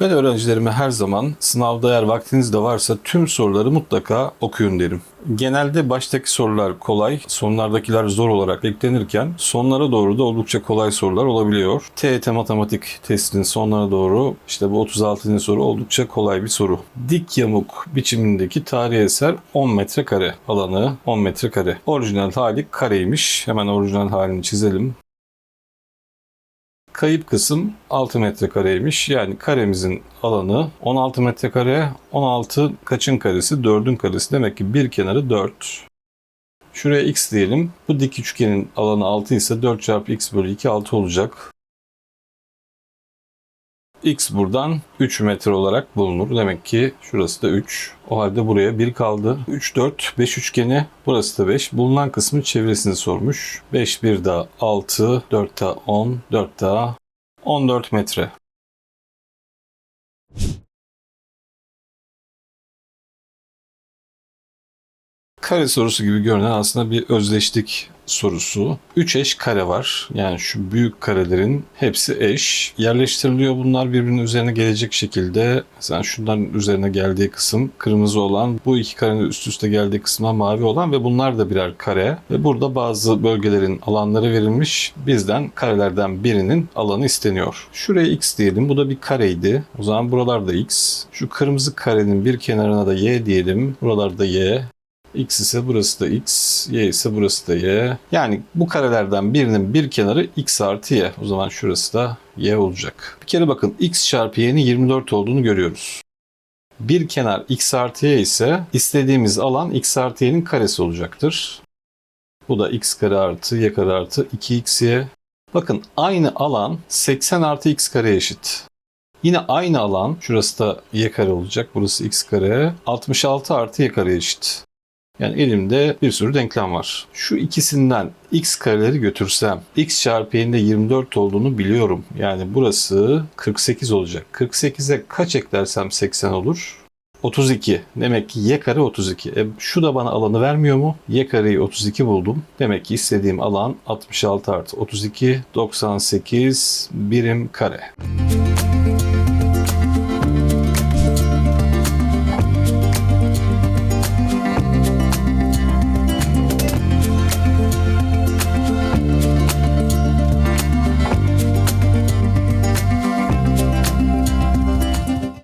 Ben öğrencilerime her zaman sınavda eğer vaktiniz de varsa tüm soruları mutlaka okuyun derim. Genelde baştaki sorular kolay, sonlardakiler zor olarak eklenirken sonlara doğru da oldukça kolay sorular olabiliyor. TET matematik testinin sonlara doğru işte bu 36. soru oldukça kolay bir soru. Dik yamuk biçimindeki tarihi eser 10 metrekare alanı 10 metrekare. Orijinal hali kareymiş. Hemen orijinal halini çizelim. Kayıp kısım 6 metrekareymiş. Yani karemizin alanı 16 metrekare. 16 kaçın karesi? 4'ün karesi. Demek ki bir kenarı 4. Şuraya x diyelim. Bu dik üçgenin alanı 6 ise 4 çarpı x bölü 2 6 olacak. X buradan 3 metre olarak bulunur. Demek ki şurası da 3. O halde buraya 1 kaldı. 3, 4, 5 üçgeni. Burası da 5. Bulunan kısmın çevresini sormuş. 5, 1 daha 6, 4 daha 10, 4 daha 14 metre. Kare sorusu gibi görünen aslında bir özdeşlik sorusu. 3 eş kare var. Yani şu büyük karelerin hepsi eş. Yerleştiriliyor bunlar birbirinin üzerine gelecek şekilde. Mesela şunların üzerine geldiği kısım kırmızı olan, bu iki karenin üst üste geldiği kısma mavi olan ve bunlar da birer kare. Ve burada bazı bölgelerin alanları verilmiş. Bizden karelerden birinin alanı isteniyor. Şuraya x diyelim. Bu da bir kareydi. O zaman buralarda x. Şu kırmızı karenin bir kenarına da y diyelim. Buralarda y. X ise burası da X, Y ise burası da Y. Yani bu karelerden birinin bir kenarı X artı Y. O zaman şurası da Y olacak. Bir kere bakın X çarpı Y'nin 24 olduğunu görüyoruz. Bir kenar X artı Y ise istediğimiz alan X artı Y'nin karesi olacaktır. Bu da X kare artı Y kare artı 2XY. Bakın aynı alan 80 artı X kare eşit. Yine aynı alan, şurası da y kare olacak, burası x kare, 66 artı y kare eşit. Yani elimde bir sürü denklem var. Şu ikisinden x kareleri götürsem x çarpı y'nin de 24 olduğunu biliyorum. Yani burası 48 olacak. 48'e kaç eklersem 80 olur? 32. Demek ki y kare 32. E, şu da bana alanı vermiyor mu? Y kareyi 32 buldum. Demek ki istediğim alan 66 artı 32, 98 birim kare.